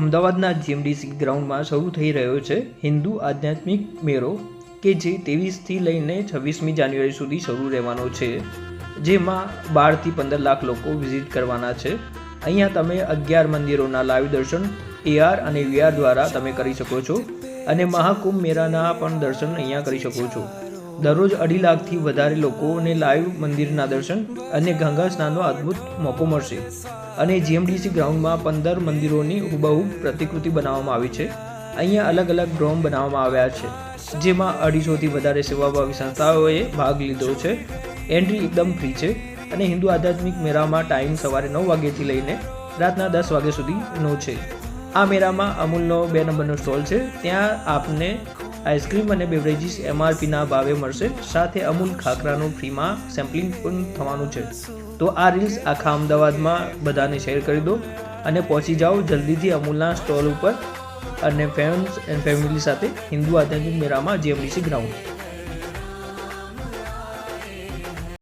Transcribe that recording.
અમદાવાદના જીએમડીસી ગ્રાઉન્ડમાં શરૂ થઈ રહ્યો છે હિન્દુ આધ્યાત્મિક મેળો, કે જે ત્રેવીસથી લઈને છવ્વીસમી જાન્યુઆરી સુધી શરૂ રહેવાનો છે, જેમાં બારથી પંદર લાખ લોકો વિઝિટ કરવાના છે. અહીંયા તમે અગિયાર મંદિરોના લાઈવ દર્શન, એઆર અને વીઆર દ્વારા તમે કરી શકો છો અને મહાકુંભ મેળાના પણ દર્શન અહીંયા કરી શકો છો. દરરોજ અઢી લાખથી વધારે લોકોને લાઈવ મંદિરના દર્શન અને ગંગા સ્નાનનો અદ્ભુત મોકો મળશે. અને જીએમડીસી ગ્રાઉન્ડમાં પંદર મંદિરોની હુબહુ પ્રતિકૃતિ બનાવવામાં આવી છે. અહીંયા અલગ અલગ ડ્રોમ બનાવવામાં આવ્યા છે, જેમાં અઢીસોથી વધારે સેવાભાવી સંસ્થાઓએ ભાગ લીધો છે. એન્ટ્રી એકદમ ફ્રી છે અને હિન્દુ આધ્યાત્મિક મેળામાં ટાઈમ સવારે નવ વાગ્યાથી લઈને રાતના દસ વાગ્યા સુધીનો છે. આ મેળામાં અમૂલનો બે નંબરનો સ્ટોલ છે. ત્યાં આપને આઈસ્ક્રીમ અને બેવરેજીસ એમઆરપીના ભાવે મળશે. સાથે અમૂલ ખાખરાનું ફ્રીમાં સેમ્પલિંગ પણ થવાનું છે. તો આ રીલ્સ આખા અમદાવાદમાં બધાને શેર કરી દો અને પહોંચી જાઓ જલ્દીથી અમૂલના સ્ટોલ ઉપર અને ફ્રેન્ડ્સ એન્ડ ફેમિલી સાથે હિન્દુ આધ્યાત્મિક મેળામાં જીએમડીસી ગ્રાઉન્ડ.